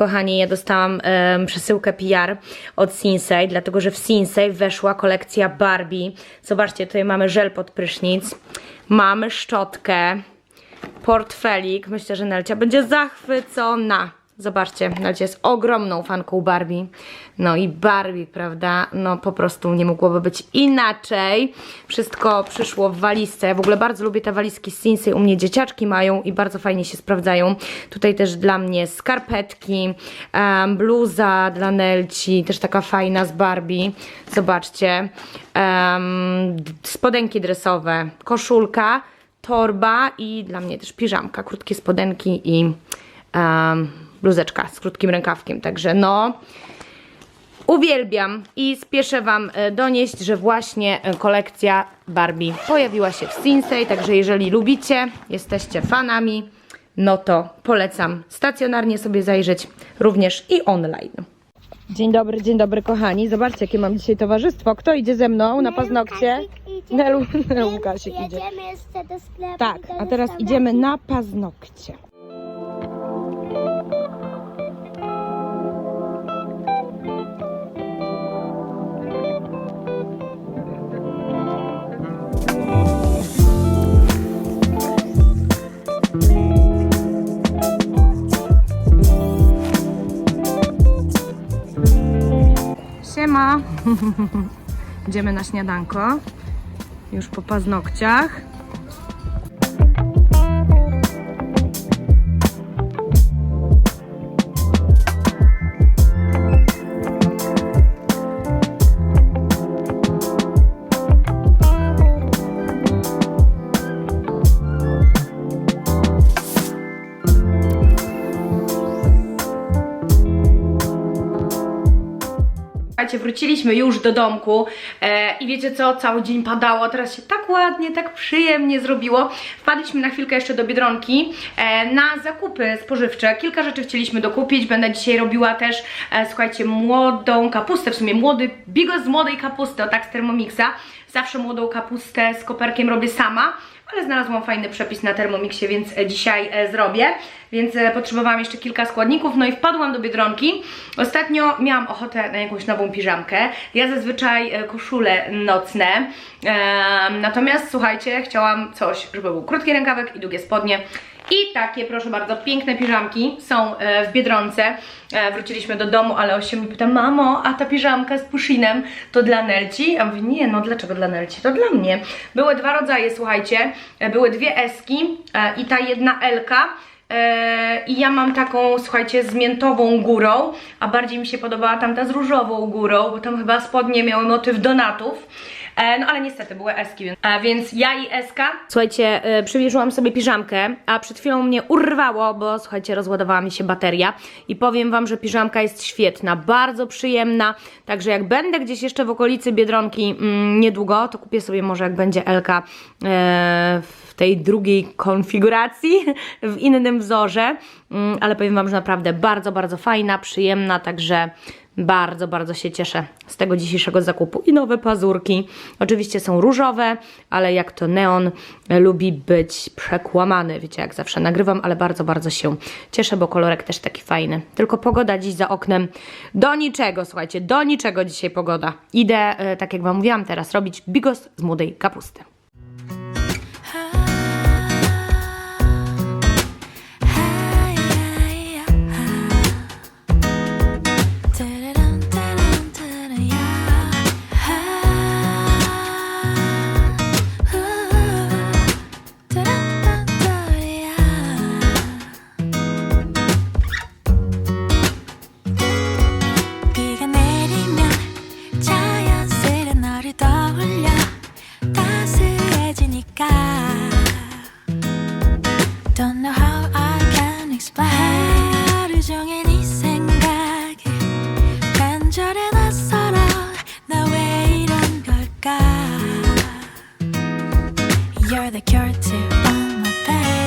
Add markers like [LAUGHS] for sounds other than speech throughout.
kochani, ja dostałam em, przesyłkę PR od Sinsei, dlatego że w Sinsei weszła kolekcja Barbie. Zobaczcie, tutaj mamy żel pod prysznic, mamy szczotkę, portfelik. Myślę, że Nelcia będzie zachwycona. Zobaczcie, Nelcia jest ogromną fanką Barbie. No i Barbie, prawda? No po prostu nie mogłoby być inaczej. Wszystko przyszło w walizce. Ja w ogóle bardzo lubię te walizki z Sinsei. U mnie dzieciaczki mają i bardzo fajnie się sprawdzają. Tutaj też dla mnie skarpetki, em, bluza dla Nelci, też taka fajna z Barbie. Zobaczcie. Em, spodenki dresowe, koszulka torba i dla mnie też piżamka, krótkie spodenki i um, bluzeczka z krótkim rękawkiem. Także no, uwielbiam i spieszę Wam e, donieść, że właśnie e, kolekcja Barbie pojawiła się w Sinsei, także jeżeli lubicie, jesteście fanami, no to polecam stacjonarnie sobie zajrzeć, również i online. Dzień dobry, dzień dobry kochani. Zobaczcie, jakie mam dzisiaj towarzystwo. Kto idzie ze mną na paznokcie? Nelu, Nelu Łukasik idzie. [LAUGHS] Jedziemy jeszcze do sklepu. Tak, a teraz idziemy na paznokcie. [LAUGHS] Idziemy na śniadanko. Już po paznokciach. Słuchajcie, wróciliśmy już do domku e, i wiecie co, cały dzień padało, teraz się tak ładnie, tak przyjemnie zrobiło. Wpadliśmy na chwilkę jeszcze do Biedronki e, na zakupy spożywcze. Kilka rzeczy chcieliśmy dokupić, będę dzisiaj robiła też, e, słuchajcie, młodą kapustę, w sumie młody bigos z młodej kapusty, o tak z Thermomixa. Zawsze młodą kapustę z koperkiem robię sama, ale znalazłam fajny przepis na Thermomixie, więc e, dzisiaj e, zrobię. Więc e, potrzebowałam jeszcze kilka składników, no i wpadłam do Biedronki. Ostatnio miałam ochotę na jakąś nową piżamkę. Ja zazwyczaj koszule nocne. Natomiast słuchajcie, chciałam coś, żeby był krótki rękawek i długie spodnie. I takie, proszę bardzo, piękne piżamki są e, w Biedronce. E, wróciliśmy do domu, ale Osia mi pyta, mamo, a ta piżamka z pushinem to dla Nelci? A mówię, nie, no dlaczego dla Nelci? To dla mnie. Były dwa rodzaje, słuchajcie. E, Były dwie eski i ta jedna elka. I ja mam taką, słuchajcie, z miętową górą, a bardziej mi się podobała tamta z różową górą, bo tam chyba spodnie miały motyw donatów. E, no ale niestety były eski, więc, więc ja i eska. Słuchajcie, przywierzyłam sobie piżamkę, a przed chwilą mnie urwało, bo słuchajcie, rozładowała mi się bateria. I powiem wam, że piżamka jest świetna, bardzo przyjemna, także jak będę gdzieś jeszcze w okolicy Biedronki mm, niedługo, to kupię sobie może jak będzie Elka e, w tej drugiej konfiguracji, [LAUGHS] w innym wzorze, mm, ale powiem wam, że naprawdę bardzo, bardzo fajna, przyjemna, także bardzo, bardzo się cieszę z tego dzisiejszego zakupu. I nowe pazurki. Oczywiście są różowe, ale jak to neon e, lubi być przekłamany. Wiecie, jak zawsze nagrywam, ale bardzo, bardzo się cieszę, bo kolorek też taki fajny. Tylko pogoda dziś za oknem do niczego, słuchajcie, do niczego dzisiaj pogoda. Idę, e, tak jak Wam mówiłam teraz, robić bigos z młodej kapusty. You're the cure to all my pain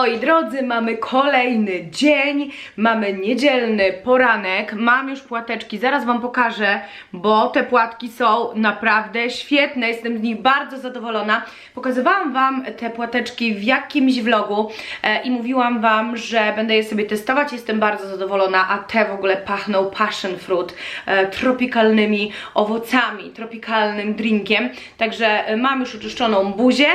Moi drodzy, mamy kolejny dzień, mamy niedzielny poranek, mam już płateczki, zaraz Wam pokażę, bo te płatki są naprawdę świetne, jestem z nich bardzo zadowolona. Pokazywałam Wam te płateczki w jakimś vlogu e, i mówiłam Wam, że będę je sobie testować, jestem bardzo zadowolona, a te w ogóle pachną passion fruit, e, tropikalnymi owocami, tropikalnym drinkiem, także e, mam już oczyszczoną buzię,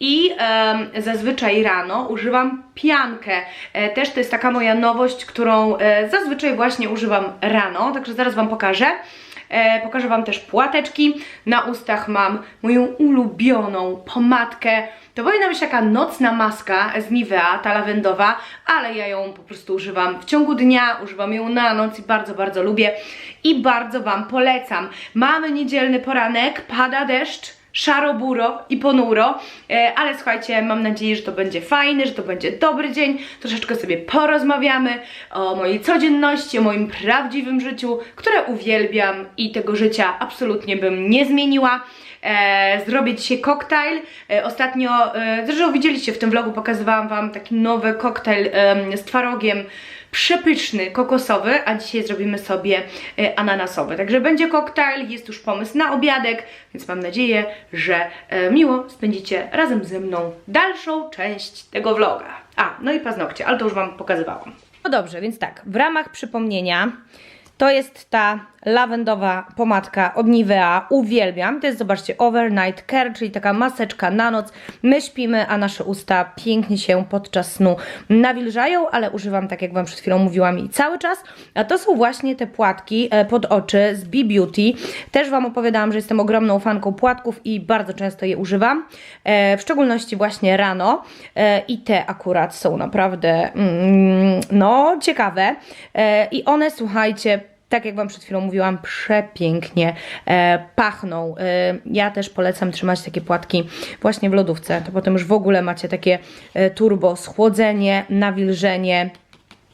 i em, zazwyczaj rano używam piankę. E, też to jest taka moja nowość, którą e, zazwyczaj właśnie używam rano, także zaraz Wam pokażę. E, pokażę Wam też płateczki. Na ustach mam moją ulubioną pomadkę. To powinna być taka nocna maska z Nivea, ta lawendowa, ale ja ją po prostu używam w ciągu dnia, używam ją na noc i bardzo, bardzo lubię i bardzo Wam polecam. Mamy niedzielny poranek, pada deszcz, szaro-buro i ponuro, e, ale słuchajcie, mam nadzieję, że to będzie fajny, że to będzie dobry dzień, troszeczkę sobie porozmawiamy o mojej codzienności, o moim prawdziwym życiu, które uwielbiam i tego życia absolutnie bym nie zmieniła. E, zrobię dzisiaj koktajl. E, ostatnio, e, zresztą widzieliście w tym vlogu, pokazywałam Wam taki nowy koktajl em, z twarogiem, przepyszny, kokosowy, a dzisiaj zrobimy sobie e, ananasowy. Także będzie koktajl, jest już pomysł na obiadek, więc mam nadzieję, że e, miło spędzicie razem ze mną dalszą część tego vloga. A, no i paznokcie, ale to już Wam pokazywałam. No dobrze, więc tak, w ramach przypomnienia to jest ta lawendowa pomadka od Nivea. Uwielbiam. To jest, zobaczcie, overnight care, czyli taka maseczka na noc. My śpimy, a nasze usta pięknie się podczas snu nawilżają, ale używam, tak jak Wam przed chwilą mówiłam, i cały czas. A to są właśnie te płatki e, pod oczy z B-Beauty. Też Wam opowiadałam, że jestem ogromną fanką płatków i bardzo często je używam. E, w szczególności właśnie rano. E, I te akurat są naprawdę, mm, no, ciekawe. I one, słuchajcie, tak jak Wam przed chwilą mówiłam, przepięknie e, pachną. E, ja też polecam trzymać takie płatki właśnie w lodówce. To potem już w ogóle macie takie e, turbo schłodzenie, nawilżenie,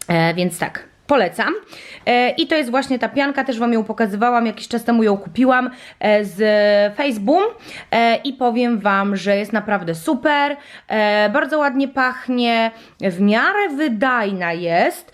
e, więc tak. Polecam. E, I to jest właśnie ta pianka, też Wam ją pokazywałam, jakiś czas temu ją kupiłam e, z Facebook e, i powiem Wam, że jest naprawdę super, bardzo ładnie pachnie, w miarę wydajna jest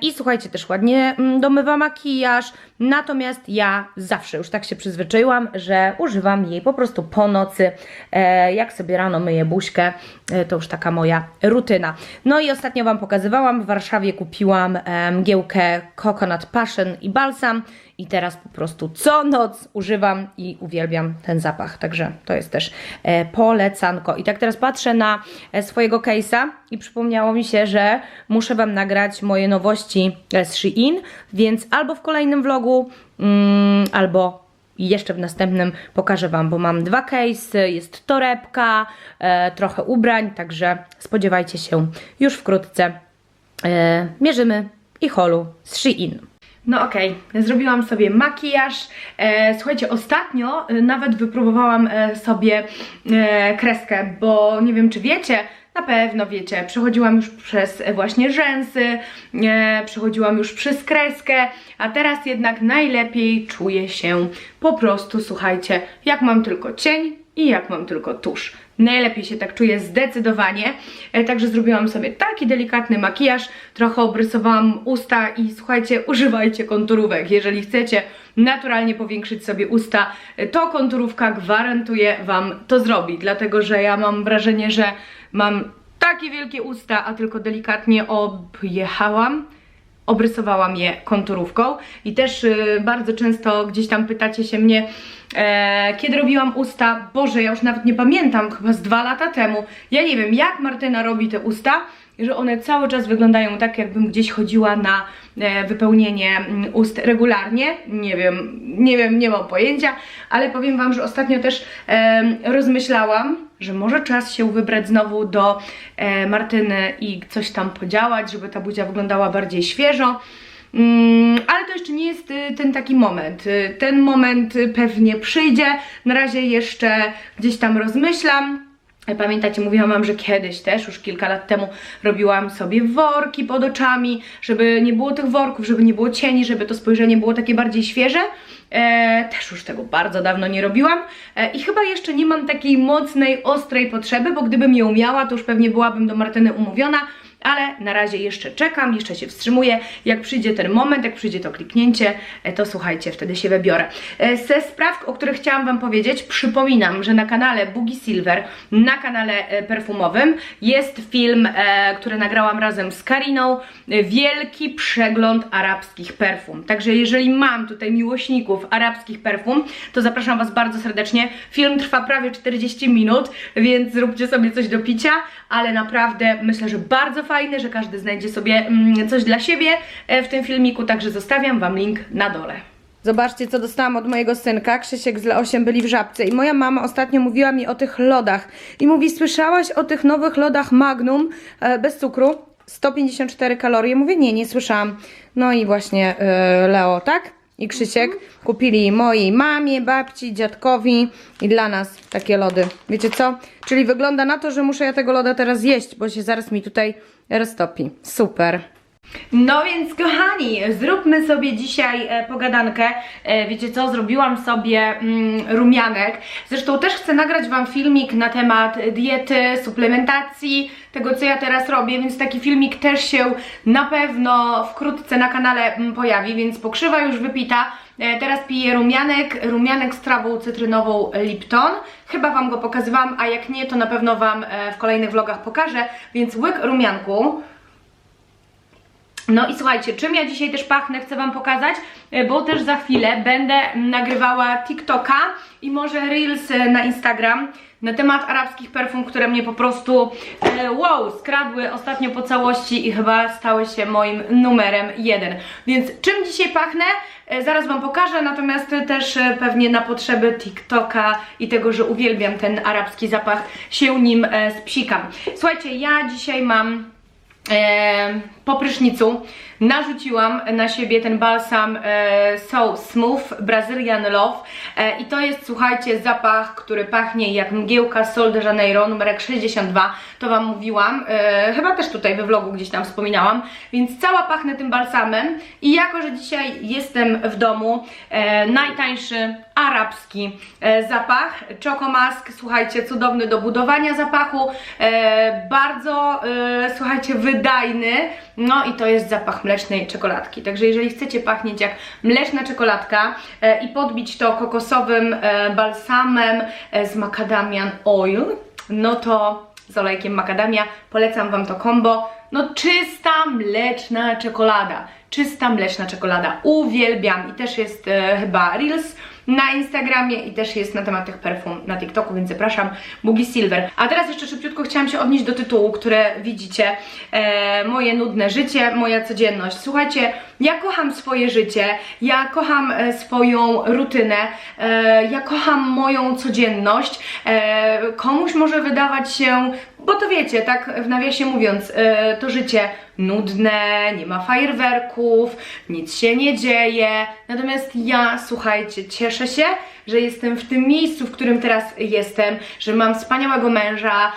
i słuchajcie, też ładnie mm, domywa makijaż, natomiast ja zawsze już tak się przyzwyczaiłam, że używam jej po prostu po nocy, e, jak sobie rano myję buźkę, e, to już taka moja rutyna. No i ostatnio Wam pokazywałam, w Warszawie kupiłam mgiełkę Coconut Passion i Balsam i teraz po prostu co noc używam i uwielbiam ten zapach, także to jest też e, polecanko. I tak teraz patrzę na e, swojego case'a i przypomniało mi się, że muszę Wam nagrać moje nowości e, z Shein, więc albo w kolejnym vlogu, mm, albo jeszcze w następnym pokażę Wam, bo mam dwa case'y, jest torebka, trochę ubrań, także spodziewajcie się już wkrótce. Mierzymy i holu z Shein. No okej, zrobiłam sobie makijaż. E, słuchajcie, ostatnio e, nawet wypróbowałam e, sobie e, kreskę, bo nie wiem czy wiecie, na pewno wiecie, przechodziłam już przez e, właśnie rzęsy, e, przechodziłam już przez kreskę, a teraz jednak najlepiej czuję się po prostu, słuchajcie, jak mam tylko cień i jak mam tylko tusz. Najlepiej się tak czuję zdecydowanie, e, także zrobiłam sobie taki delikatny makijaż, trochę obrysowałam usta i słuchajcie, [LAUGHS] używajcie konturówek, jeżeli chcecie naturalnie powiększyć sobie usta, e, to konturówka gwarantuje Wam to zrobi, dlatego że ja mam wrażenie, że mam takie wielkie usta, a tylko delikatnie objechałam obrysowałam je konturówką i też y, bardzo często gdzieś tam pytacie się mnie, e, kiedy robiłam usta, Boże, ja już nawet nie pamiętam, chyba z dwa lata temu, ja nie wiem jak Martyna robi te usta, że one cały czas wyglądają tak, jakbym gdzieś chodziła na e, wypełnienie mm, ust regularnie. Nie wiem, nie wiem, nie mam pojęcia, ale powiem Wam, że ostatnio też rozmyślałam, że może czas się wybrać znowu do e, Martyny i coś tam podziałać, żeby ta buzia wyglądała bardziej świeżo. Mm, ale to jeszcze nie jest y, ten taki moment. Y, Ten moment y, pewnie przyjdzie. Na razie jeszcze gdzieś tam rozmyślam. Pamiętacie, mówiłam wam, że kiedyś też, już kilka lat temu, robiłam sobie worki pod oczami, żeby nie było tych worków, żeby nie było cieni, żeby to spojrzenie było takie bardziej świeże. E, też już tego bardzo dawno nie robiłam e, i chyba jeszcze nie mam takiej mocnej, ostrej potrzeby, bo gdybym ją miała, to już pewnie byłabym do Martyny umówiona, ale na razie jeszcze czekam, jeszcze się wstrzymuję. Jak przyjdzie ten moment, jak przyjdzie to kliknięcie, e, to słuchajcie, wtedy się wybiorę. E, Ze spraw, o których chciałam Wam powiedzieć, przypominam, że na kanale Boogie Silver, na kanale e, perfumowym jest film, który nagrałam razem z Kariną, wielki przegląd arabskich perfum. Także jeżeli mam tutaj miłośników arabskich perfum, to zapraszam Was bardzo serdecznie. Film trwa prawie 40 minut, więc zróbcie sobie coś do picia, ale naprawdę myślę, że bardzo fajny, że każdy znajdzie sobie mm, coś dla siebie e, w tym filmiku, także zostawiam Wam link na dole. Zobaczcie, co dostałam od mojego synka. Krzysiek z Leosiem byli w żabce i moja mama ostatnio mówiła mi o tych lodach. I mówi, słyszałaś o tych nowych lodach Magnum e, bez cukru? 154 kalorie. Mówię, nie, nie słyszałam. No i właśnie e, Leo, tak? I Krzysiek kupili mojej mamie, babci, dziadkowi i dla nas takie lody. Wiecie co? Czyli wygląda na to, że muszę ja tego loda teraz jeść, bo się zaraz mi tutaj roztopi. Super. No więc kochani, zróbmy sobie dzisiaj e, pogadankę. E, wiecie co, zrobiłam sobie mm, rumianek. Zresztą też chcę nagrać Wam filmik na temat diety, suplementacji, tego co ja teraz robię, więc taki filmik też się na pewno wkrótce na kanale mm, pojawi, więc pokrzywa już wypita. E, teraz piję rumianek, rumianek z trawą cytrynową Lipton. Chyba Wam go pokazywałam, a jak nie, to na pewno Wam e, w kolejnych vlogach pokażę. Więc łyk rumianku. No i słuchajcie, czym ja dzisiaj też pachnę, chcę Wam pokazać, e, bo też za chwilę będę nagrywała TikToka i może Reels e, na Instagram na temat arabskich perfum, które mnie po prostu e, wow, skradły ostatnio po całości i chyba stały się moim numerem jeden. Więc czym dzisiaj pachnę? Zaraz Wam pokażę, natomiast też pewnie na potrzeby TikToka i tego, że uwielbiam ten arabski zapach, się nim spsikam. Słuchajcie, ja dzisiaj mam po prysznicu narzuciłam na siebie ten balsam e, So Smooth Brazilian Love. E, i to jest, słuchajcie, zapach, który pachnie jak mgiełka Sol de Janeiro, numerek 62, to Wam mówiłam, e, chyba też tutaj we vlogu gdzieś tam wspominałam, więc cała pachnę tym balsamem. I jako, że dzisiaj jestem w domu, najtańszy arabski zapach, Choco Mask, słuchajcie, cudowny do budowania zapachu, bardzo, słuchajcie, wydajny, no i to jest zapach mlecznej czekoladki. Także jeżeli chcecie pachnieć jak mleczna czekoladka e, i podbić to kokosowym e, balsamem e, z macadamian oil, no to z olejkiem macadamia polecam Wam to combo. No czysta mleczna czekolada. Czysta mleczna czekolada. Uwielbiam i też jest e, chyba Reels na Instagramie i też jest na temat tych perfum na TikToku, więc zapraszam Bugi Silver. A teraz jeszcze szybciutko chciałam się odnieść do tytułu, które widzicie. E, moje nudne życie, moja codzienność. Słuchajcie, ja kocham swoje życie, ja kocham e, swoją rutynę, e, ja kocham moją codzienność. E, komuś może wydawać się, bo to wiecie, tak w nawiasie mówiąc, e, to życie nudne, nie ma fajerwerków, nic się nie dzieje. Natomiast ja, słuchajcie, cieszę się, że jestem w tym miejscu, w którym teraz jestem, że mam wspaniałego męża,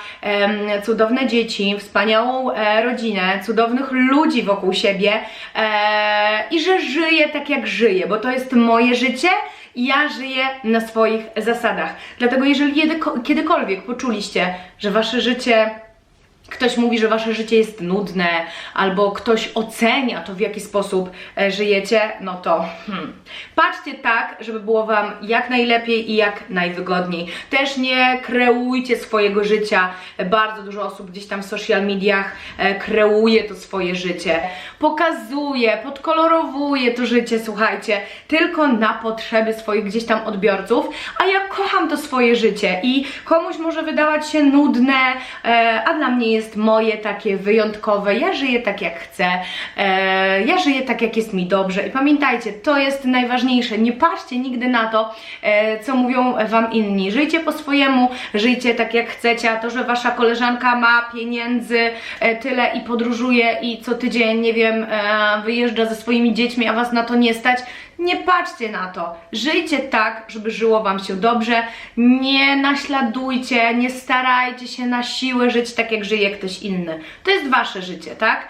cudowne dzieci, wspaniałą e, rodzinę, cudownych ludzi wokół siebie e, i że żyję tak jak żyję, bo to jest moje życie ja żyję na swoich zasadach. Dlatego jeżeli kiedykolwiek poczuliście, że wasze życie ktoś mówi, że wasze życie jest nudne, albo ktoś ocenia to, w jaki sposób e, żyjecie, no to hmm, patrzcie tak, żeby było wam jak najlepiej i jak najwygodniej. Też nie kreujcie swojego życia. Bardzo dużo osób gdzieś tam w social mediach e, kreuje to swoje życie. Pokazuje, podkolorowuje to życie, słuchajcie, tylko na potrzeby swoich gdzieś tam odbiorców, a ja kocham to swoje życie i komuś może wydawać się nudne, e, a dla mnie jest moje takie wyjątkowe. Ja żyję tak jak chcę, e, ja żyję tak jak jest mi dobrze i pamiętajcie, to jest najważniejsze. Nie patrzcie nigdy na to, e, co mówią wam inni. Żyjcie po swojemu, żyjcie tak jak chcecie, a to, że wasza koleżanka ma pieniędzy e, tyle i podróżuje i co tydzień, nie wiem, e, wyjeżdża ze swoimi dziećmi, a was na to nie stać, Nie patrzcie na to. Żyjcie tak, żeby żyło Wam się dobrze. Nie naśladujcie, nie starajcie się na siłę żyć tak, jak żyje ktoś inny. To jest Wasze życie, tak?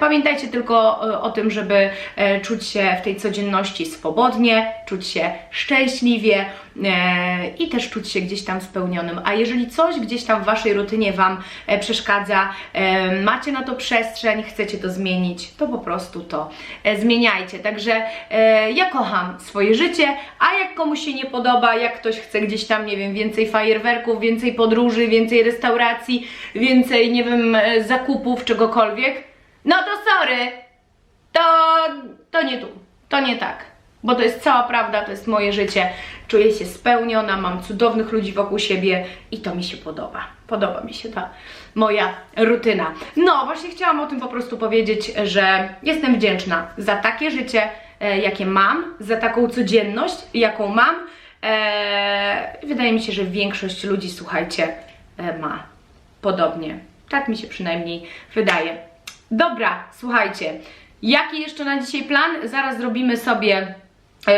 Pamiętajcie tylko e, o tym, żeby e, czuć się w tej codzienności swobodnie, czuć się szczęśliwie i też czuć się gdzieś tam spełnionym. A jeżeli coś gdzieś tam w Waszej rutynie Wam e, przeszkadza, e, macie na to przestrzeń, chcecie to zmienić, to po prostu to e, zmieniajcie. Także e, ja kocham swoje życie, a jak komuś się nie podoba, jak ktoś chce gdzieś tam, nie wiem, więcej fajerwerków, więcej podróży, więcej restauracji, więcej, nie wiem, e, zakupów, czegokolwiek, no to sorry, to, to nie tu, to nie tak. Bo to jest cała prawda, to jest moje życie. Czuję się spełniona, mam cudownych ludzi wokół siebie i to mi się podoba. Podoba mi się ta moja rutyna. No, właśnie chciałam o tym po prostu powiedzieć, że jestem wdzięczna za takie życie, e, jakie mam, za taką codzienność, jaką mam. E, wydaje mi się, że większość ludzi, słuchajcie, e, ma podobnie. Tak mi się przynajmniej wydaje. Dobra, słuchajcie, jaki jeszcze na dzisiaj plan? Zaraz zrobimy sobie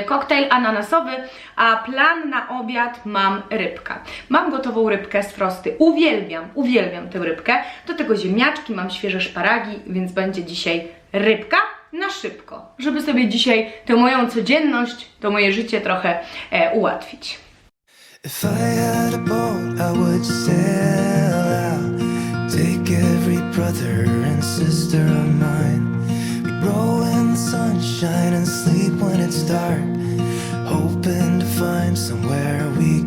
koktajl ananasowy, a plan na obiad mam rybka. Mam gotową rybkę z frosty. Uwielbiam, uwielbiam tę rybkę. Do tego ziemniaczki, mam świeże szparagi, więc będzie dzisiaj rybka na szybko, żeby sobie dzisiaj tę moją codzienność, to moje życie trochę e, ułatwić. If I had a boat, I would